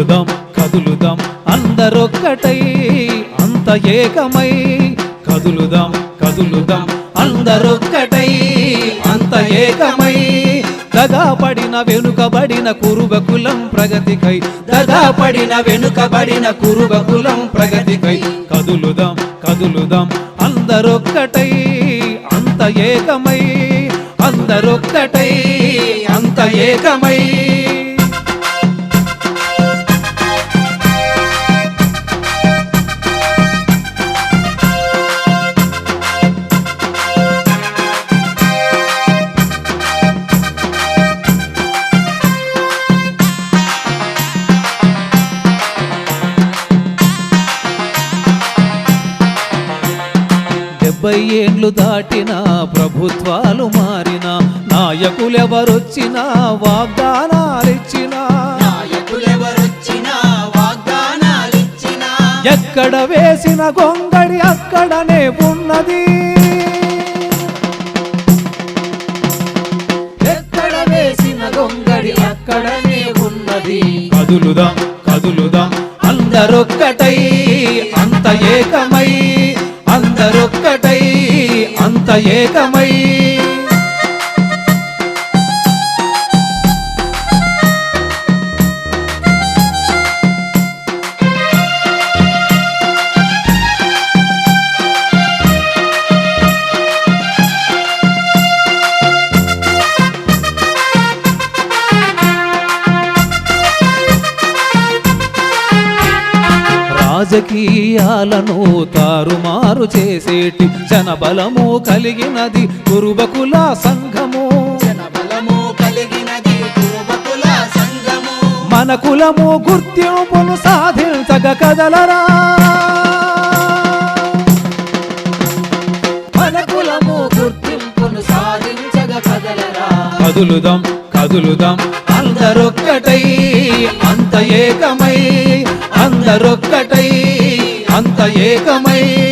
కదులుదాం కదులుదాం అందరొక్కటై అంత ఏకమై. కదులుదాం కదులుదాం అందరొక్కటై అంత ఏకమై. దగాపడిన వెనుకబడిన కురుబ కులం ప్రగతికై. దగాపడిన వెనుకబడిన కురుబ కులం ప్రగతికై. కదులుదాం కదులుదాం అందరొక్కటై అంత ఏకమై. అందరొక్కటై అంత ఏకమై. డెబ్బై ఏండ్లు దాటిన ప్రభుత్వాలు మారిన నాయకులెవరొచ్చినా వాగ్దానాలిచ్చినా. ఎక్కడ వేసిన గొంగడి అక్కడనే ఉన్నది. ఎక్కడ వేసిన గొంగడి అక్కడనే ఉన్నది. కదులుదాం కదులుదాం అందరొక్కటై అంత ఏకమై ఏకమై రాజకీయాలను తారుమారు చేసేటి జనబలము కలిగినది కురుబకుల సంఘము. జనబలము కలిగినది పూర్వకుల సంఘము. మన కులము గుర్తింపును సాధించగ కదలరా. మన కులము గుర్తింపును సాధించగ కదలరా. కదులుదాం కదులుదాం. అందరొక్కటై అంత ఏకమై అందరొక్కటై అంత ఏకమై.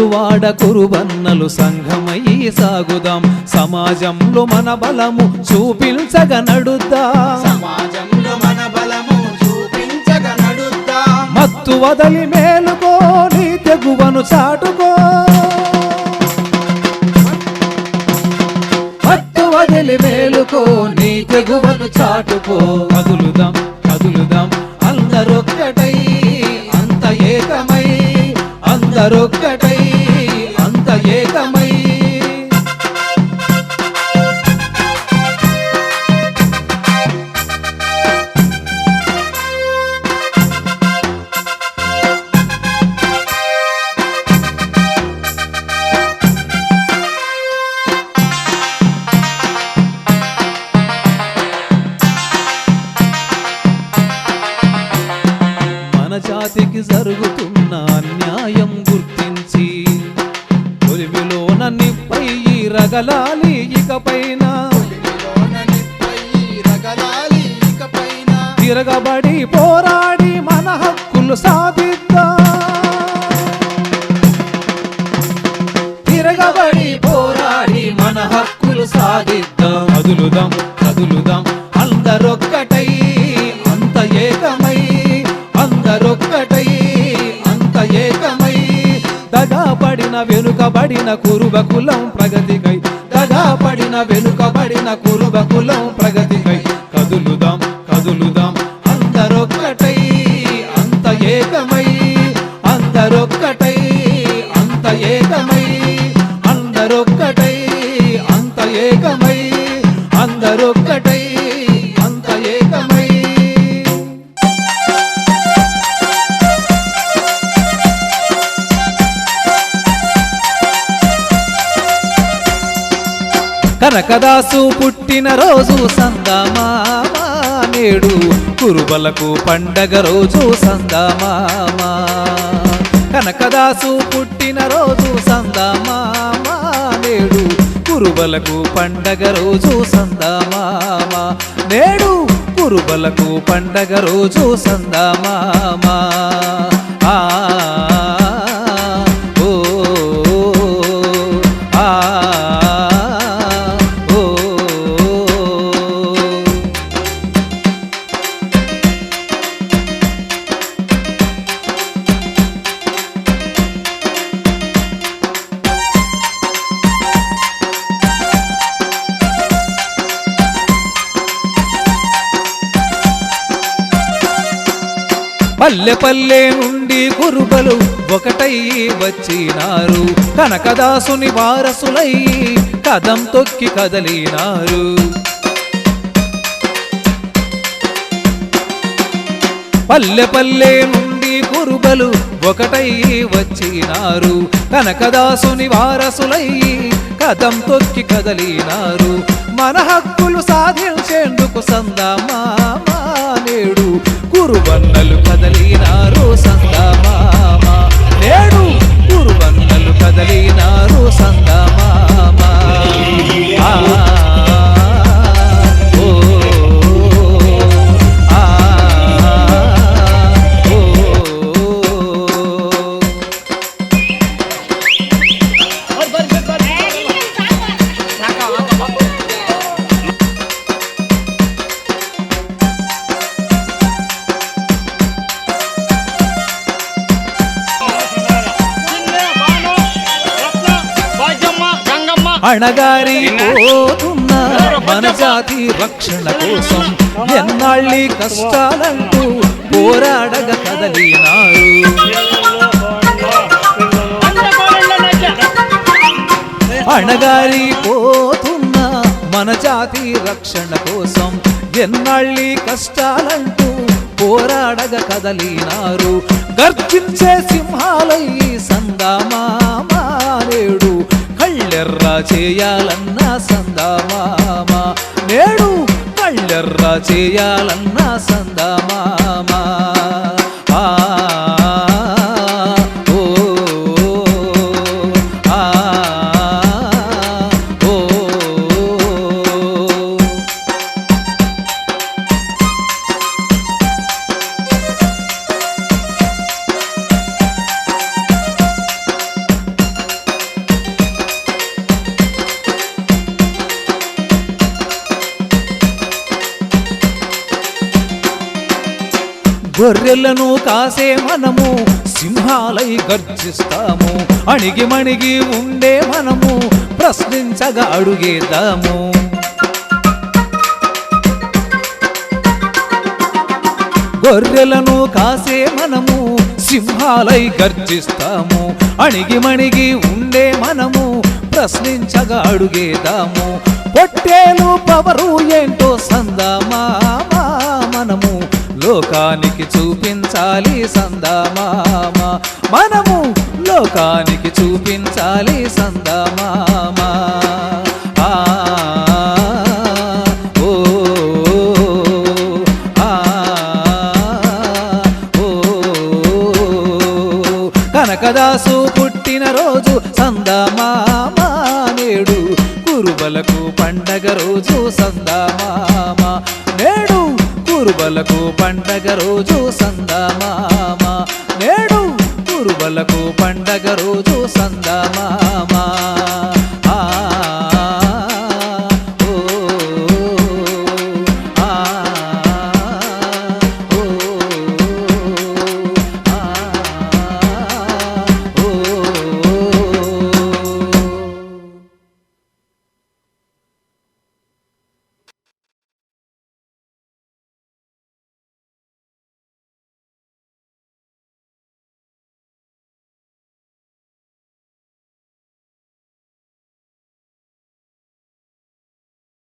ఊరువాడ కురుబన్నలు సంఘమయ్యి సాగుదాం. సమాజంలో మన బలము చూపించగ నడుద్దాం. సమాజంలో మన బలము చూపించగ నడుద్దాం. మత్తు వదలి మేలుకో నీ తెగువను చాటుకో. మత్తు వదిలి మేలుకో నీ తెగువను చాటుకో. కదులుదాం కదులుదాం అందరొక్కటై అంత ఏకమై అందరొక్కటై మన జాతికి జరుగుతున్న అన్యాయం గుర్తించి కొలిమిలోన నిప్పై రగలాలి ఇకపైన రగలాలి ఇకపైన. తిరగబడి పోరాడి మన హక్కులు సాధిద్దాం. తిరగబడి పోరాడి మన హక్కులు సాధిద్దాం. అదులుదాం కురుబ కులం ప్రగతికై దగాపడిన వెనుకబడిన కురుబ కులం ప్రగతికై. కదులుదాం కదులుదాం అందరొక్కటై అంత ఏకమై. అందరొక్కటై అంత ఏకమై. అందరొక్కటై అంత ఏకమై. కనకదాసు పుట్టిన రోజు సందమామా నేడు కురుబలకు పండగ రోజు సందమామా కనకదాసు పుట్టిన రోజు సందమామ నేడు కురుబలకు పండగ రోజు సందమామ నేడు కురుబలకు పండగ రోజు సందమామ ఆ పల్లె పల్లె నుండి కురుబలు ఒకటై వచ్చినారు. కనకదాసుని వారసులై కదం తొక్కి కదలినారు. పల్లె పల్లె నుండి కురుబలు ఒకటై వచ్చినారు. కనకదాసుని వారసులై కదం తొక్కి కదలినారు. మన హక్కులు సాధించేందుకు సందమామ నేడు. కురుబలు కదలినారు సంత అణగారి పోతున్న మన జాతి రక్షణ కోసం ఎన్నాళ్ళి కష్టాలంటూ పోరాడగ కదలినారు అణగారి పోతున్న మన జాతి రక్షణ కోసం ఎన్నాళ్ళి కష్టాలంటూ పోరాడగ కదలినారు. గర్జించే సింహాలై సందామానేడు కళ్ళెర్రా చేయాలన్న సందామామ? నేడు కళ్ళెర్రా చేయాలన్న సందామామ? గొర్రెలను కాసే మనము సింహాలై గర్జిస్తాము. అణిగి మణిగి ఉండే మనము ప్రశ్నించగా అడుగేద్దాము. గొర్రెలను కాసే మనము సింహాలై గర్జిస్తాము. అణిగి మణిగి ఉండే మనము ప్రశ్నించగా అడుగేదాము పొట్టేలు పవరు సందమామ మనము లోకానికి చూపించాలి సందమామ ఆ ఓ ఆ ఓ కనకదాసు పుట్టిన రోజు సందమామ నేడు. కురుబలకు పండగ రోజు సందమామ నేడు కురుబలకు పండగ రోజు సందమామ. నేడు కురుబలకు పండగ రోజు సందమామా.